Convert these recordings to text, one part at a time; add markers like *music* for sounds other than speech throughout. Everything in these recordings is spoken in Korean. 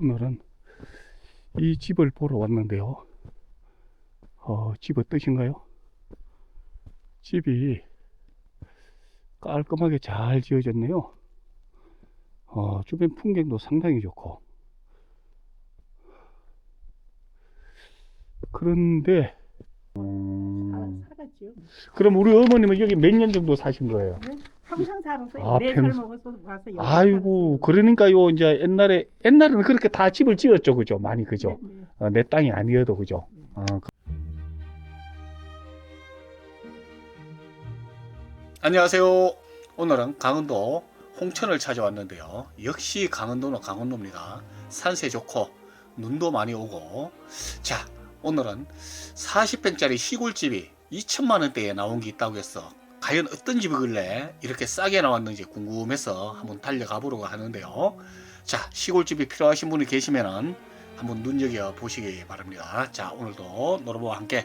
오늘은 이 집을 보러 왔는데요. 어, 집 어떠신가요? 집이 깔끔하게 잘 지어졌네요. 어, 주변 풍경도 상당히 좋고. 그런데, 음, 살- 살았지요. 그럼 우리 어머님은 여기 몇 년 정도 사신 거예요? 네? 살았어요. 아, 네살 평생- 먹어서 와서 여기 아이고, 살았어요. 그러니까요, 이제 옛날에, 옛날에는 그렇게 다 집을 지었죠, 그죠? 많이, 그죠? 네, 네. 어, 내 땅이 아니어도, 그죠? 어, 그- 안녕하세요. 오늘은 강원도 홍천을 찾아왔는데요. 역시 강원도는 강원도입니다. 산세 좋고, 눈도 많이 오고. 자, 오늘은 40평짜리 시골집이 2천만 원대에 나온 게 있다고 해서 과연 어떤 집이길래 이렇게 싸게 나왔는지 궁금해서 한번 달려가 보려고 하는데요. 자, 시골집이 필요하신 분이 계시면은 한번 눈여겨 보시기 바랍니다. 자, 오늘도 노르보와 함께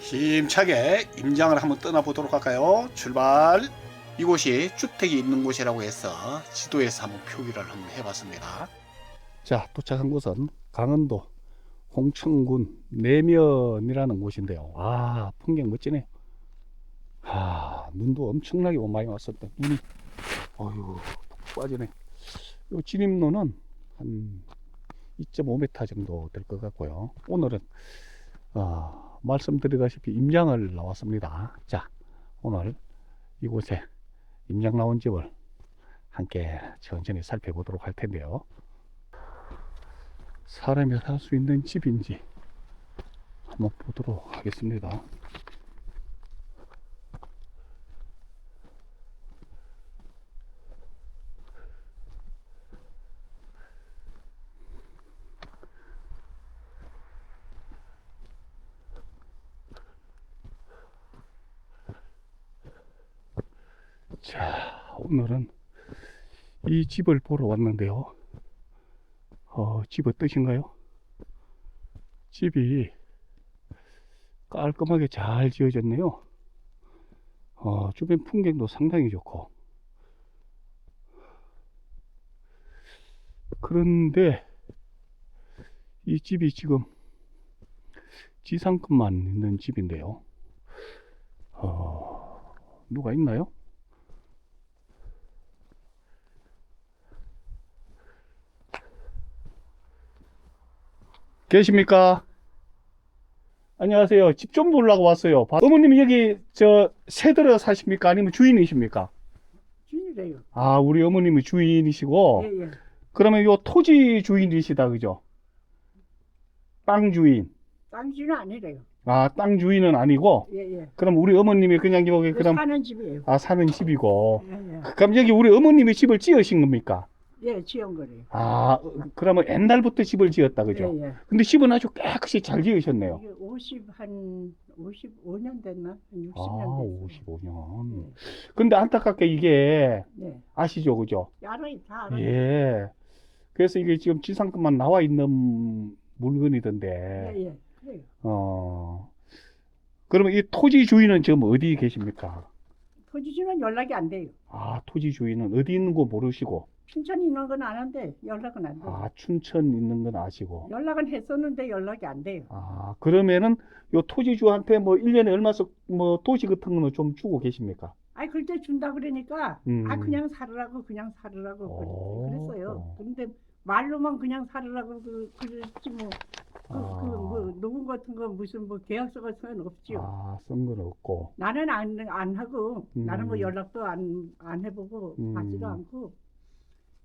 힘차게 임장을 한번 떠나보도록 할까요? 출발! 이곳이 주택이 있는 곳이라고 해서 지도에서 한번 표기를 한번 해봤습니다. 자, 도착한 곳은 강원도 홍천군 내면이라는 곳인데요. 아, 풍경 멋지네. 아, 눈도 엄청나게 많이 왔었다. 눈이, 어휴, 푹 빠지네. 요 진입로는 한 2.5m 정도 될 것 같고요. 오늘은, 어, 말씀드리다시피 임장을 나왔습니다. 자, 오늘 이곳에 임장 나온 집을 함께 천천히 살펴보도록 할 텐데요. 사람이 살 수 있는 집인지 한번 보도록 하겠습니다. 자, 오늘은 이 집을 보러 왔는데요. 어, 집 어떠신가요? 집이 깔끔하게 잘 지어졌네요. 어, 주변 풍경도 상당히 좋고. 그런데 이 집이 지금 지상급만 있는 집인데요. 어, 누가 있나요? 계십니까? 안녕하세요. 집 좀 보려고 왔어요. 바- 어머님이 여기 저 새들어 사십니까? 아니면 주인이십니까? 주인이래요. 아, 우리 어머님이 주인이시고 예, 예. 그러면 요 토지 주인이시다 그죠? 땅 주인. 땅 주인은 아니래요. 아, 땅 주인은 아니고 예, 예. 그럼 우리 어머님이 그냥 여기 그 그럼 사는 집이에요. 아 사는 집이고 예, 예. 그럼 여기 우리 어머님이 집을 지으신 겁니까? 예, 지은 거래요. 아, 그러면 옛날부터 집을 지었다 그죠? 예, 예. 근데 집은 아주 깨끗이 잘 지으셨네요. 이게 50, 한 55년 됐나? 한 60년 아, 됐어요. 55년. 예. 근데 안타깝게 이게 네. 아시죠, 그죠? 알아요, 다 알아요. 예. 그래서 이게 지금 지상급만 나와 있는 물건이던데, 예, 예. 그래요. 어, 그러면 이 토지 주인은 지금 어디 계십니까? 토지주는 연락이 안 돼요. 아, 토지 주인은 어디 있는 거 모르시고, 춘천 있는 건 아는데 연락은 안 돼요. 아, 춘천 있는 건 아시고, 연락은 했었는데 연락이 안 돼요. 아, 그러면은 요 토지주한테 뭐 1년에 얼마씩 뭐 도시 같은 거는 좀 주고 계십니까? 아이 그때 준다 그러니까 음. 아 그냥 살으라고 그냥 살으라고 오. 그랬- 그랬어요. 근데 말로만 그냥 살으라고 그 그랬지 뭐. 그, 아. 그, 뭐, 녹음 같은 거 무슨 뭐 계약서 같은 건 없지요. 아, 쓴 건 없고, 나는 안, 안 하고, 나는 뭐 음. 연락도 안, 안 해보고, 음. 하지도 않고,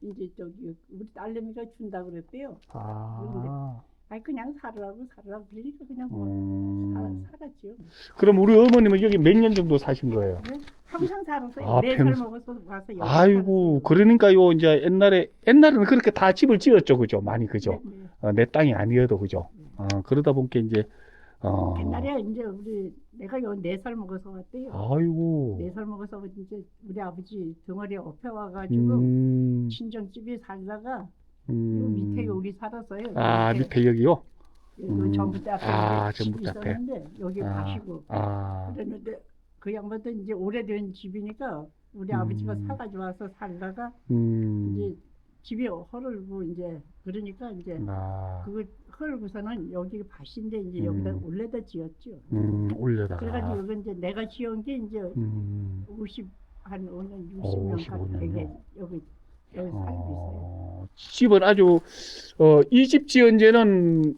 이제 저기, 우리 딸내미가 준다 그랬대요. 아, 아이, 그냥 살으라고, 살으라고. 그러니까 그냥 뭐, 음. 살, 살았지요. 그럼 우리 어머님은 여기 몇 년 정도 사신 거예요? 네? 평생 살았어요. 아, 네살 평생. 먹어서 와서 여기 아이고, 그러니까요, 이제 옛날에, 옛날에는 그렇게 다 집을 지었죠, 그죠? 많이, 그죠? 네, 네. 어, 내 땅이 아니어도, 그죠? 어, 그러다 보니까 이제, 어, 옛날에 이제 우리, 내가 요 네 살 먹어서 왔대요. 아이고, 네 살 먹어서 이제 우리 아버지 덩어리에 업혀 와가지고, 음, 친정집에 살다가, 요 음, 밑에 여기 살았어요. 아, 밑에 여기요? 여기 음. 앞에 아, 집 전봇대 앞에. 있었는데 여기 아, 가시고 아, 그랬는데 그 양반도 이제 오래된 집이니까 우리 음. 아버지가 사가지고 와서 살다가 음, 이제 집이 허를고 이제 그러니까 이제 아, 그거 헐고서는 여기 밭인데 이제 음. 여기다 올려다 지었죠. 음, 올려다가. 그래가지고 여기 이제 내가 지은 게 이제 음, 50, 한 5년, 오, 60년 가까이 55년 이요? 여기, 여기, 여기 살고 있어요. 어, 집은 아주, 어, 이 집 지은 지는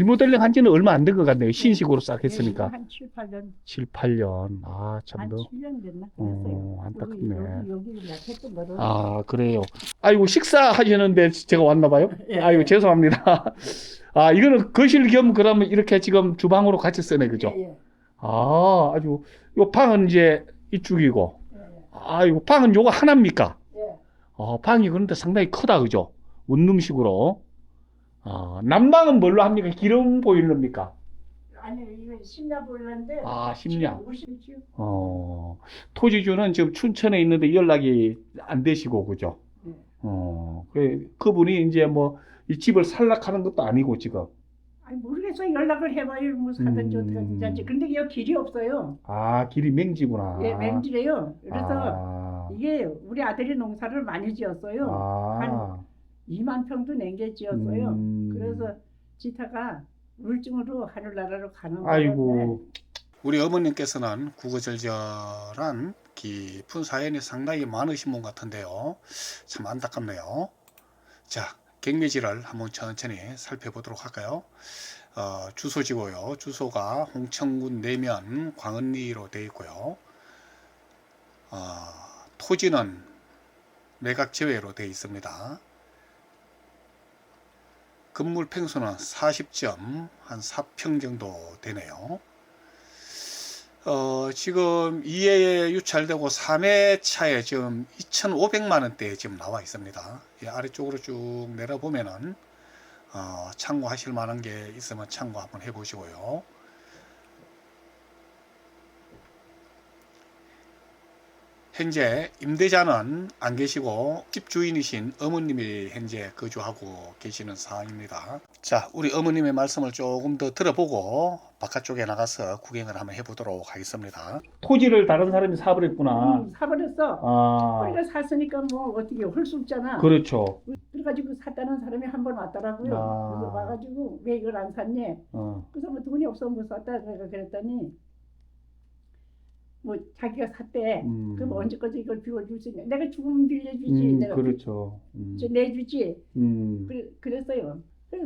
리모델링 한 지는 얼마 안 된 것 같네요. 신식으로 싹 했으니까. 한 7, 8년, 7, 8년. 아, 참한 더. 7년 됐나? 어, 안타깝네. 여기, 여기 약했던 거를. 아, 그래요. 아이고, 식사하시는데 제가 왔나 봐요? *laughs* 예. 아이고, 죄송합니다. *laughs* 아, 이거는 거실 겸 그러면 이렇게 지금 주방으로 같이 쓰네, 그죠? 예, 예, 아, 아주, 요 방은 이제 이쪽이고, 예, 아이고, 방은 요거 하나입니까? 예. 어, 방이 그런데 상당히 크다, 그죠? 원룸식으로. 아, 난방은 뭘로 합니까? 기름 보일러입니까? 아니, 이거 심야 보일러인데. 아, 심야. 50주. 어, 토지주는 지금 춘천에 있는데 연락이 안 되시고, 그죠? 네. 어, 그, 그분이 이제 뭐, 이 집을 살락하는 것도 아니고, 지금. 아니, 모르겠어요. 연락을 해봐요. 뭐 사든지 음. 어떻게 하든지. 근데 여기 길이 없어요. 아, 길이 맹지구나. 예, 맹지래요. 그래서 아, 이게 우리 아들이 농사를 많이 지었어요. 아, 2만 평도 지었어요. 음. 그래서 지타가 우울증으로 하늘나라로 가는 거예요. 아이고, 우리 어머님께서는 구구절절한 깊은 사연이 상당히 많으신 분 같은데요. 참 안타깝네요. 자, 갱매지를 한번 천천히 살펴보도록 할까요? 어, 주소지고요. 주소가 홍천군 내면 광은리로 되어 있고요. 어, 토지는 매각 제외로 되어 있습니다. 건물 평수는 40점 한 4평 정도 되네요. 어, 지금 2회에 유찰되고 3회 차에 지금 2,500만 원대 지금 나와 있습니다. 이 아래쪽으로 쭉 내려보면은 어, 참고하실 만한 게 있으면 참고 한번 해보시고요. 현재 임대자는 안 계시고 집 주인이신 어머님이 현재 거주하고 계시는 상황입니다. 자, 우리 어머님의 말씀을 조금 더 들어보고 바깥쪽에 나가서 구경을 한번 해보도록 하겠습니다. 토지를 다른 사람이 사버렸구나. 음, 사버렸어. 아, 우리가 샀으니까 뭐 어떻게 할수 없잖아. 그렇죠. 그래가지고 샀다는 사람이 한 번 왔더라고요. 아. 그래서 와가지고 왜 이걸 안 샀니? 어, 그래서 뭐 돈이 없어 못 샀다 내가 그랬더니 뭐 자기가 샀대. 음. 그럼 언제까지 이걸 비워줄 수 있냐? 내가 죽으면 빌려주지. 음, 내가 그렇죠. 음, 저 내주지. 음. 그래, 그랬어요.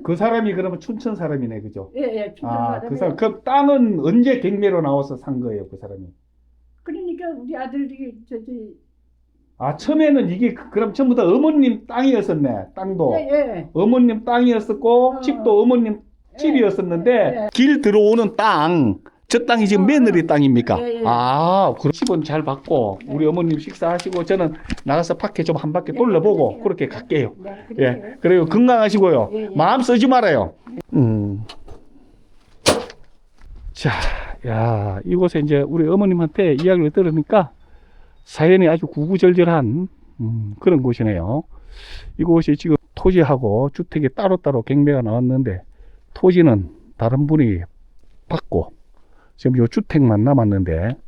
그 사람이 그러면 춘천 사람이네, 그죠? 예, 예. 춘천 아, 사람이. 그 사람, 그 땅은 언제 경매로 나와서 산 거예요, 그 사람이? 그러니까 우리 아들이 저기 아, 처음에는 이게 그- 그럼 전부 다 어머님 땅이었었네, 땅도. 예, 예. 어머님 땅이었었고, 어. 집도 어머님 집이었었는데, 예, 예. 길 들어오는 땅, 저 땅이 지금 어, 며느리 어. 땅입니까? 예, 예. 아, 그 집은 잘 받고, 네. 우리 어머님 식사하시고, 저는 나가서 밖에 좀 한 바퀴 네, 돌려보고, 그러세요. 그렇게 갈게요. 네, 예, 그래요. 그래요. 건강하시고요. 예, 예. 마음 쓰지 말아요. 음. 자, 야, 이곳에 이제 우리 어머님한테 이야기를 들으니까 사연이 아주 구구절절한 음, 그런 곳이네요. 이곳이 지금 토지하고 주택이 따로따로 경매가 나왔는데 토지는 다른 분이 받고 지금 요 주택만 남았는데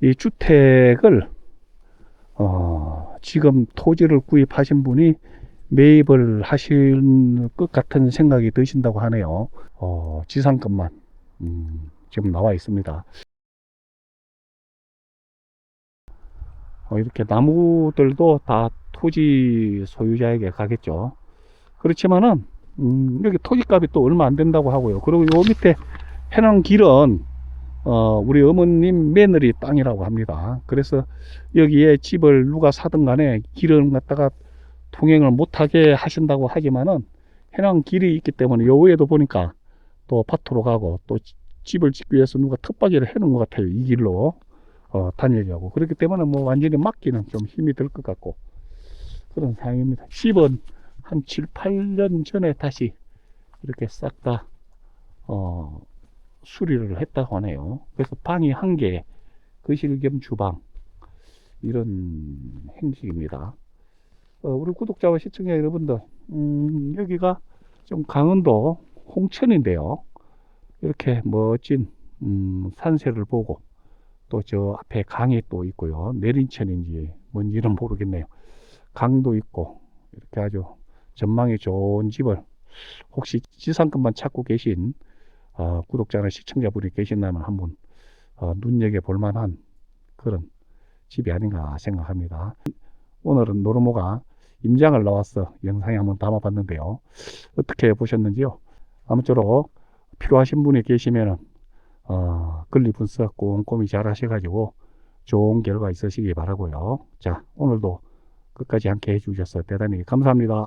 이 주택을 어, 지금 토지를 구입하신 분이 매입을 하실 것 같은 생각이 드신다고 하네요. 어, 지상권만 음, 지금 나와 있습니다. 어, 이렇게 나무들도 다 토지 소유자에게 가겠죠. 그렇지만은 음, 여기 토지값이 또 얼마 안 된다고 하고요. 그리고 요 밑에 해놓은 길은 어, 우리 어머님 며느리 땅이라고 합니다. 그래서 여기에 집을 누가 사든 간에 길은 갖다가 통행을 못하게 하신다고 하지만은 해당 길이 있기 때문에 요 위에도 보니까 또 밭으로 가고 또 지- 집을 짓기 위해서 누가 텃밭지를 해놓은 것 같아요. 이 길로 어, 다니려고. 그렇기 때문에 뭐 완전히 막기는 좀 힘이 들 것 같고 그런 상황입니다. 집은 한 7, 8년 전에 다시 이렇게 싹다 어, 수리를 했다고 하네요. 그래서 방이 한 개, 거실 겸 주방 이런 행식입니다. 어, 우리 구독자와 시청자 여러분들, 음, 여기가 좀 강원도 홍천인데요. 이렇게 멋진, 음, 산세를 보고, 또 저 앞에 강이 또 있고요. 내린천인지 뭔지는 모르겠네요. 강도 있고, 이렇게 아주 전망이 좋은 집을 혹시 지상급만 찾고 계신 어, 구독자나 시청자분이 계신다면 한번 어, 눈여겨 볼 만한 그런 집이 아닌가 생각합니다. 오늘은 노르모가 임장을 나와서 영상에 한번 담아봤는데요. 어떻게 보셨는지요? 아무쪼록 필요하신 분이 계시면 어, 권리 분석 꼼꼼히 잘 하셔가지고 좋은 결과 있으시기 바라고요. 자, 오늘도 끝까지 함께 해주셔서 대단히 감사합니다.